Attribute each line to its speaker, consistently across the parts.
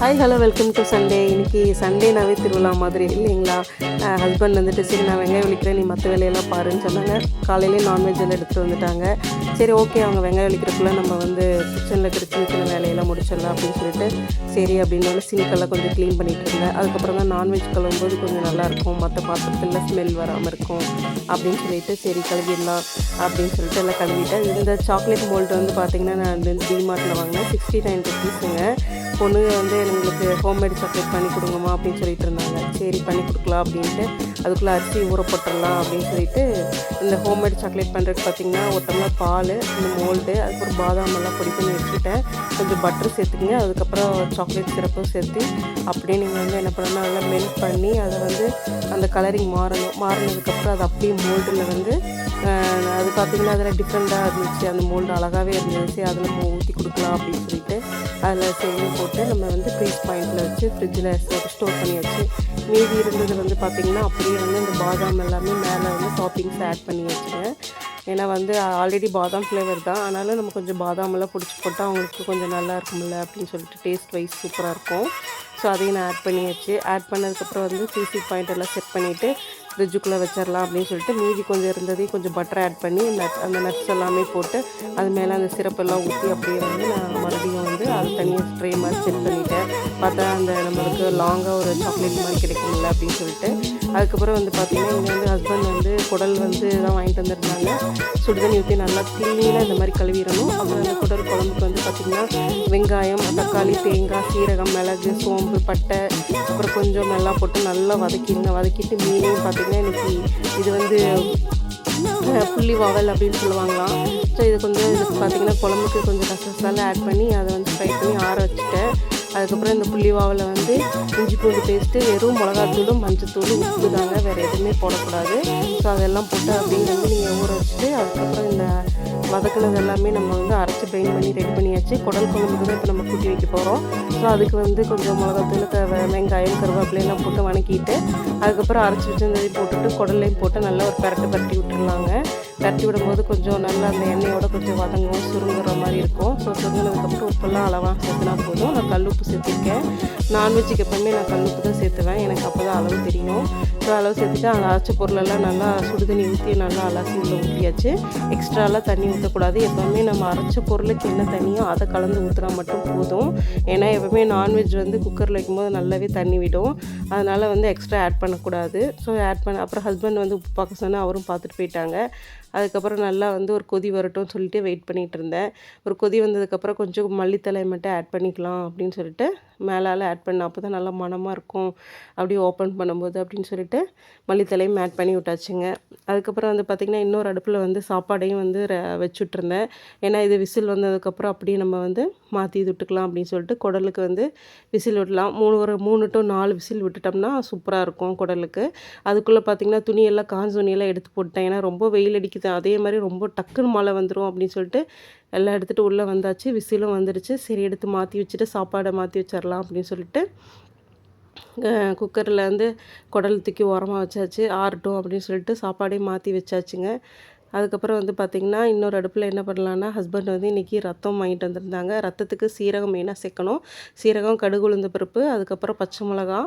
Speaker 1: Hi hello welcome to Sunday இன்னைக்கு சண்டேனாவே திருவிழா மாதிரி இல்லைங்களா? ஹஸ்பண்ட் வந்துட்டு சரி நான் வெங்காயம் விழிக்கிறேன் நீ மற்ற வேலையெல்லாம் பாருன்னு சொன்னாங்க. காலையிலேயே நான்வெஜ் எல்லாம் எடுத்துகிட்டு வந்துட்டாங்க. சரி ஓகே அவங்க வெங்காயம் விழிக்கிறதுக்குள்ள நம்ம வந்து கிச்சனில் இருக்கிற சின்ன சின்ன வேலையெல்லாம் முடிச்சிடலாம் அப்படின்னு சொல்லிட்டு சரி அப்படின்னாலும் சிங்க்கெல்லாம் கொஞ்சம் க்ளீன் பண்ணிட்டு இருந்தேன். அதுக்கப்புறம் தான் நான்வெஜ் கழுவும்போது கொஞ்சம் நல்லாயிருக்கும் மற்ற பாத்திரத்தில் ஸ்மெல் வராமல் இருக்கும் அப்படின்னு சொல்லிட்டு சரி கழுவிடலாம் அப்படின்னு சொல்லிட்டு எல்லாம் கழுவிட்டேன். இந்த சாக்லேட் மோல்ட் வந்து பார்த்திங்கன்னா நான் வந்து டிமார்ட்டில் வாங்கினேன். சிக்ஸ்டி நைன் ருபீஸுங்க பொண்ணுங்க வந்து எங்களுக்கு ஹோம்மேட் சாக்லேட் பண்ணி கொடுங்கம்மா அப்படின்னு சொல்லிட்டு இருந்தாங்க. சரி பண்ணி கொடுக்கலாம் அப்படின்ட்டு. அதுக்குள்ளே அரிசி ஊற போட்டுடலாம் அப்படின்னு சொல்லிட்டு இந்த ஹோம்மேட் சாக்லேட் பண்ணுறதுக்கு பார்த்திங்கன்னா ஒரு டம்ளர் பால் இந்த மோல்டு அதுக்கப்புறம் பாதாம் எல்லாம் பொடி பண்ணி வச்சுக்கிட்டேன். கொஞ்சம் பட்டர் சேர்த்துக்குங்க. அதுக்கப்புறம் சாக்லேட் சிரப்பும் சேர்த்து அப்படியே நீங்கள் வந்து என்ன பண்ணணும் நல்லா மெல்ட் பண்ணி அதை வந்து அந்த கலரிங் மாறணும். மாறினதுக்கப்புறம் அது அப்படியே மோல்டில் வந்து அது பார்த்திங்கன்னா அதில் டிஃப்ரெண்ட்டாக இருந்துச்சு. அந்த மோல்டு அழகாகவே இருந்துச்சு. அதில் ஊற்றி கொடுக்கலாம் அப்படின்னு சொல்லி அதில் செய்யும் போட்டு நம்ம வந்து ஃப்ரீஸ் பாயிண்டில் வச்சு ஃப்ரிட்ஜில் ஸ்டோர் பண்ணி வச்சு மீதி இருந்தது வந்து பார்த்திங்கன்னா அப்படியே வந்து இந்த பாதாம் எல்லாமே மேலே வந்து டாப்பிங்ஸ் ஆட் பண்ணி வச்சுருவேன் ஏன்னா வந்து ஆல்ரெடி பாதாம் ஃப்ளேவர் தான். ஆனாலும் நம்ம கொஞ்சம் பாதாம் எல்லாம் பிடிச்சி போட்டால் அவங்களுக்கு கொஞ்சம் நல்லா இருக்கும்ல அப்படின்னு சொல்லிட்டு டேஸ்ட் வைஸ் சூப்பராக இருக்கும். ஸோ அதையும் நான் ஆட் பண்ணியாச்சு ஆட் பண்ணதுக்கப்புறம் வந்து சிசி பாயிண்ட் எல்லாம் செட் பண்ணிவிட்டு ஃப்ரிட்ஜுக்குள்ளே வச்சிடலாம் அப்படின்னு சொல்லிட்டு மீதி கொஞ்சம் இருந்ததையும் கொஞ்சம் பட்டர் ஆட் பண்ணி நட் அந்த நட்ஸ் எல்லாமே போட்டு அது மேலே அந்த சிரப்பெல்லாம் ஊற்றி அப்படியே வந்து நான் மறுபடியும் வந்து அது தனியாக ஸ்ப்ரே மாதிரி செட் பண்ணிவிட்டேன் பார்த்தா அந்த நம்மளுக்கு லாங்காக ஒரு சாக்லேட் மாதிரி கிடைக்கும்ல அப்படின்னு சொல்லிட்டு. அதுக்கப்புறம் வந்து பார்த்திங்கன்னா இங்கே வந்து ஹஸ்பண்ட் வந்து குடல் வந்து தான் வாங்கிட்டு வந்திருந்தாங்க. சுடுதண்ணி ஊற்றி நல்லா க்ளீனாக இந்த மாதிரி கழுவிடணும். அப்புறம் அந்த குடல் குழம்புக்கு வந்து பார்த்திங்கன்னா வெங்காயம் தக்காளி தேங்காய் சீரகம் மிளகு சோம்பு பட்டை அப்புறம் கொஞ்சம் நல்லா போட்டு நல்லா வதக்கிடுங்க வதக்கிட்டு மீனையும் பார்த்திங்கன்னா இன்னைக்கு இது வந்து புள்ளி வாவல் அப்படின்னு சொல்லுவாங்களாம் ஸோ இது கொஞ்சம் இதுக்கு பார்த்திங்கன்னா குழம்புக்கு கொஞ்சம் கசகசாலாம் ஆட் பண்ணி அதை வந்து ஃப்ரை பண்ணி ஆற வச்சுட்டேன். அதுக்கப்புறம் இந்த புள்ளிவாவில் வந்து இஞ்சி பூண்டு பேஸ்ட்டு வெறும் மிளகாத்தூளும் மஞ்சத்தூள் உப்பு தாங்க. வேறு எதுவுமே போடக்கூடாது. ஸோ அதெல்லாம் போட்டு அப்படியே வந்து நீங்கள் ஊற வச்சுட்டு அதுக்கப்புறம் இந்த வதக்கினது எல்லாமே நம்ம வந்து அரைச்சி பெயின் பண்ணி ரெடி பண்ணியாச்சு. குடல் குழம்பு கூட இப்போ நம்ம கூட்டி வைக்க போகிறோம் ஸோ அதுக்கு வந்து கொஞ்சம் மிளகாத்தூள் க வெங்காயம் கருவேப்பிலையெல்லாம் போட்டு வணக்கிட்டு அதுக்கப்புறம் அரைச்சி வச்சிருந்ததையும் போட்டுட்டு குடல்லையும் போட்டு நல்லா ஒரு பரட்டு பரட்டி விட்டுருலாங்க. பரட்டி விடும்போது கொஞ்சம் நல்லா அந்த எண்ணெயோட கொஞ்சம் வதங்கும் சுருங்குற மாதிரி இருக்கும். ஸோ சுருங்கினதுக்கப்புறம் உப்பெல்லாம் அளவாக நான் கல் உப்பு சேர்த்துருக்கேன் நான்வெஜ்ஜுக்கு எப்பவுமே நான் கல் உப்பு தான் சேர்த்துவேன். எனக்கு அப்போ தான் அளவு தெரியும். எக்ஸ்ட்ரா அளவு சேர்த்துட்டு அந்த அரைச்ச பொருளெல்லாம் நல்லா சுடுதண்ணி ஊற்றி நல்லா அலசி உள்ள ஊற்றியாச்சு எக்ஸ்ட்ராலாம் தண்ணி ஊற்றக்கூடாது எப்போவுமே நம்ம அரைச்ச பொருளுக்கு என்ன தண்ணியோ அதை கலந்து ஊற்றினா மட்டும் போதும். ஏன்னா எப்போவுமே நான்வெஜ் வந்து குக்கரில் வைக்கும்போது நல்லாவே தண்ணி விடும். அதனால் வந்து எக்ஸ்ட்ரா ஆட் பண்ணக்கூடாது. ஸோ ஆட் பண்ண அப்புறம் ஹஸ்பண்ட் வந்து உப்பு பார்க்க சொன்னால் அவரும் பார்த்துட்டு போயிட்டாங்க. அதுக்கப்புறம் நல்லா வந்து ஒரு கொதி வரட்டும்னு சொல்லிட்டு வெயிட் பண்ணிகிட்டு இருந்தேன். ஒரு கொதி வந்ததுக்கப்புறம் கொஞ்சம் மல்லித்தலை மட்டும் ஆட் பண்ணிக்கலாம் அப்படின்னு சொல்லிட்டு மேலால் ஆட் பண்ண அப்போ தான் நல்லா மணமாக இருக்கும். அப்படியே ஓப்பன் பண்ணும்போது அப்படின்னு சொல்லிட்டு மல்லித்தலையும் ஆட் பண்ணி விட்டாச்சுங்க. அதுக்கப்புறம் வந்து பார்த்திங்கன்னா இன்னொரு அடுப்பில் வந்து சாப்பாடையும் வந்து ர- வச்சுட்ருந்தேன். ஏன்னா இது விசில் வந்ததுக்கப்புறம் அப்படியே நம்ம வந்து மாற்றி விட்டுக்கலாம் அப்படின்னு சொல்லிட்டு குடலுக்கு வந்து விசில் விடலாம். மூணு ஒரு மூணு டு நாலு விசில் விட்டுட்டோம்னா சூப்பராக இருக்கும் குடலுக்கு. அதுக்குள்ளே பார்த்திங்கன்னா துணியெல்லாம் காஞ்ச துணியெல்லாம் எடுத்து போட்டேன் ஏன்னா ரொம்ப வெயில் அடிக்குது. அதே மாதிரி ரொம்ப டக்குன்னு மழை வந்துடும் அப்படின்னு சொல்லிட்டு எல்லாம் எடுத்துகிட்டு உள்ளே வந்தாச்சு. விசிலும் வந்துடுச்சு. சரி எடுத்து மாற்றி வச்சுட்டு சாப்பாடை மாற்றி வச்சிடலாம் அப்படின்னு சொல்லிட்டு குக்கரில் வந்து குடல் தூக்கி உரமாக வச்சாச்சு ஆறட்டும் அப்படின்னு சொல்லிட்டு சாப்பாடையும் மாற்றி வச்சாச்சுங்க. அதுக்கப்புறம் வந்து பார்த்திங்கன்னா இன்னொரு அடுப்பில் என்ன பண்ணலான்னா ஹஸ்பண்ட் வந்து இன்றைக்கி ரத்தம் வாங்கிட்டு வந்திருந்தாங்க. ரத்தத்துக்கு சீரகம் மெயினாக சேர்க்கணும். சீரகம் கடுகு உளுந்த பருப்பு அதுக்கப்புறம் பச்சை மிளகா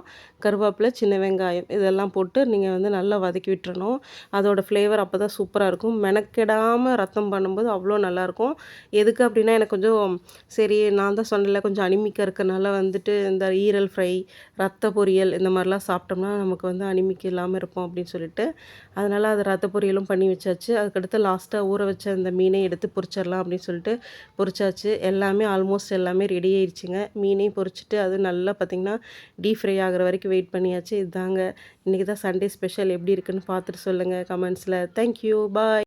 Speaker 1: கருவேப்பிலை சின்ன வெங்காயம் இதெல்லாம் போட்டு நீங்கள் வந்து நல்லா வதக்கி விட்டுறணும். அதோடய ஃப்ளேவர் அப்போ தான் சூப்பராக இருக்கும். மெனக்கெடாமல் ரத்தம் பண்ணும்போது அவ்வளோ நல்லாயிருக்கும். எதுக்கு அப்படின்னா எனக்கு கொஞ்சம் சரி நான் தான் சொன்னல கொஞ்சம் அனிமிக்காக இருக்கறனால வந்துட்டு இந்த ஈரல் ஃப்ரை ரத்த பொரியல் இந்த மாதிரிலாம் சாப்பிட்டோம்னா நமக்கு வந்து அனிமிக்கு இல்லாமல் இருப்போம் அப்படின்னு சொல்லிட்டு. அதனால் அது ரத்த பொரியலும் பண்ணி வச்சாச்சு. அது அதுக்கடுத்து லாஸ்ட்டாக ஊற வச்ச அந்த மீனை எடுத்து பொறிச்சிடலாம் அப்படின்னு சொல்லிட்டு பொறிச்சாச்சு எல்லாமே ஆல்மோஸ்ட் எல்லாமே ரெடி ஆயிடுச்சுங்க மீனையும் பொறிச்சிட்டு அது நல்லா பார்த்திங்கன்னா டீப் ஃப்ரை ஆகிற வரைக்கும் வெயிட் பண்ணியாச்சு. இதுதாங்க இன்றைக்கி தான் சண்டே ஸ்பெஷல் எப்படி இருக்குன்னு பார்த்துட்டு சொல்லுங்கள் கமெண்ட்ஸில் தேங்க்யூ பாய்